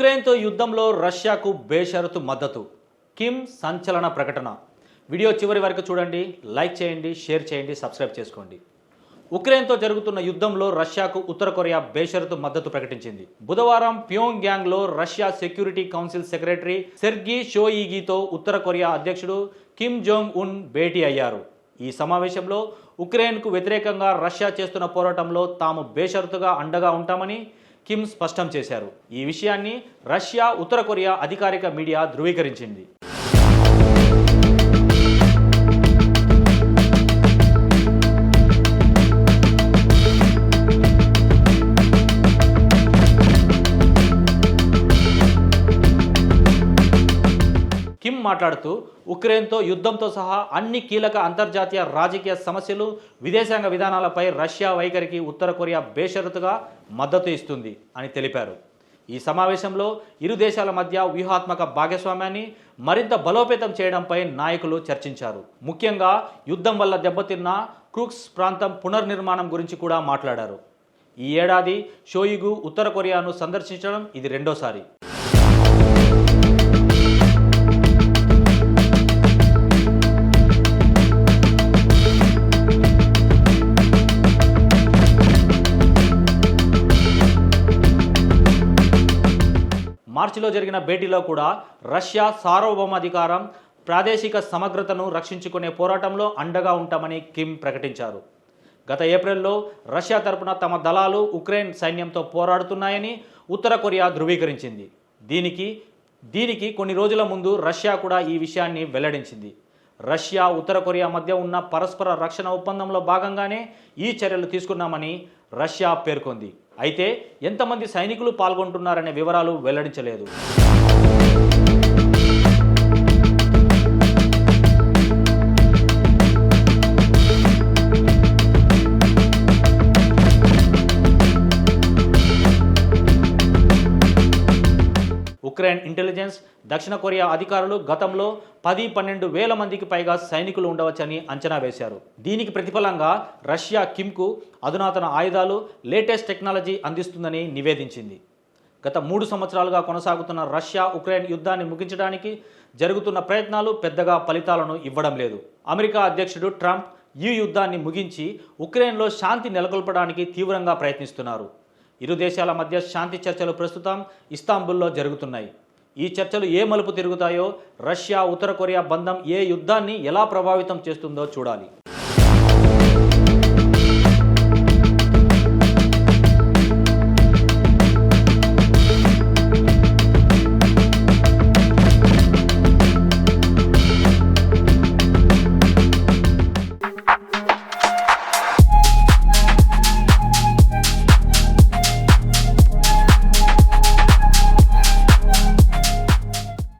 ఉక్రెయిన్తో యుద్ధంలో రష్యాకు బేషరతు మద్దతు. కిమ్ సంచలన ప్రకటన. వీడియో చివరి వరకు చూడండి లైక్ చేయండి షేర్ చేయండి సబ్స్క్రైబ్ చేసుకోండి. ఉక్రెయిన్తో జరుగుతున్న యుద్ధంలో రష్యాకు ఉత్తర కొరియా బేషరతు మద్దతు ప్రకటించింది. బుధవారం ప్యోంగ్ గ్యాంగ్లో Russia security council secretary Sergei షోయిగితో ఉత్తర కొరియా అధ్యక్షుడు కిమ్ జోంగ్ ఉన్ భేటీ అయ్యారు. ఈ సమావేశంలో ఉక్రెయిన్కు వ్యతిరేకంగా రష్యా చేస్తున్న పోరాటంలో తాము బేషరతుగా అండగా ఉంటామని కిమ్ స్పష్టం చేశారు. ఈ విషయాన్ని రష్యా ఉత్తర కొరియా అధికారిక మీడియా ధృవీకరించింది. కిమ్ మాట్లాడుతూ ఉక్రెయిన్తో యుద్ధంతో సహా అన్ని కీలక అంతర్జాతీయ రాజకీయ సమస్యలు విదేశాంగ విధానాలపై రష్యా వైఖరికి ఉత్తర కొరియా బేషరతుగా మద్దతు ఇస్తుంది అని తెలిపారు. ఈ సమావేశంలో ఇరు దేశాల మధ్య వ్యూహాత్మక భాగస్వామ్యాన్ని మరింత బలోపేతం చేయడంపై నాయకులు చర్చించారు. ముఖ్యంగా యుద్ధం వల్ల దెబ్బతిన్న క్రూక్స్ ప్రాంతం పునర్నిర్మాణం గురించి కూడా మాట్లాడారు. ఈ ఏడాది షోయిగు ఉత్తర కొరియాను సందర్శించడం ఇది రెండోసారి. మార్చిలో జరిగిన భేటీలో కూడా రష్యా సార్వభౌమాధికారం ప్రాదేశిక సమగ్రతను రక్షించుకునే పోరాటంలో అండగా ఉంటామని కిమ్ ప్రకటించారు. గత ఏప్రిల్లో రష్యా తరపున తమ దళాలు ఉక్రెయిన్ సైన్యంతో పోరాడుతున్నాయని ఉత్తర కొరియా ధృవీకరించింది. దీనికి దీనికి కొన్ని రోజుల ముందు రష్యా కూడా ఈ విషయాన్ని వెల్లడించింది. రష్యా ఉత్తర కొరియా మధ్య ఉన్న పరస్పర రక్షణ ఒప్పందంలో భాగంగానే ఈ చర్యలు తీసుకున్నామని రష్యా పేర్కొంది. అయితే ఎంతమంది సైనికులు పాల్గొంటున్నారనే వివరాలు వెల్లడించలేదు. ఉక్రెయిన్ ఇంటెలిజెన్స్ దక్షిణ కొరియా అధికారులు గతంలో పది పన్నెండు వేల మందికి పైగా సైనికులు ఉండవచ్చని అంచనా వేశారు. దీనికి ప్రతిఫలంగా రష్యా కిమ్కు అధునాతన ఆయుధాలు లేటెస్ట్ టెక్నాలజీ అందిస్తుందని నివేదించింది. గత మూడు సంవత్సరాలుగా కొనసాగుతున్న రష్యా ఉక్రెయిన్ యుద్ధాన్ని ముగించడానికి జరుగుతున్న ప్రయత్నాలు పెద్దగా ఫలితాలను ఇవ్వడం లేదు. అమెరికా అధ్యక్షుడు ట్రంప్ ఈ యుద్ధాన్ని ముగించి ఉక్రెయిన్లో శాంతి నెలకొల్పడానికి తీవ్రంగా ప్రయత్నిస్తున్నారు. ఇరు దేశాల మధ్య శాంతి చర్చలు ప్రస్తుతం ఇస్తాంబుల్లో జరుగుతున్నాయి. ఈ చర్చలు ఏ మలుపు తిరుగుతాయో రష్యా ఉత్తర కొరియా బంధం ఏ యుద్ధాన్ని ఎలా ప్రభావితం చేస్తుందో చూడాలి.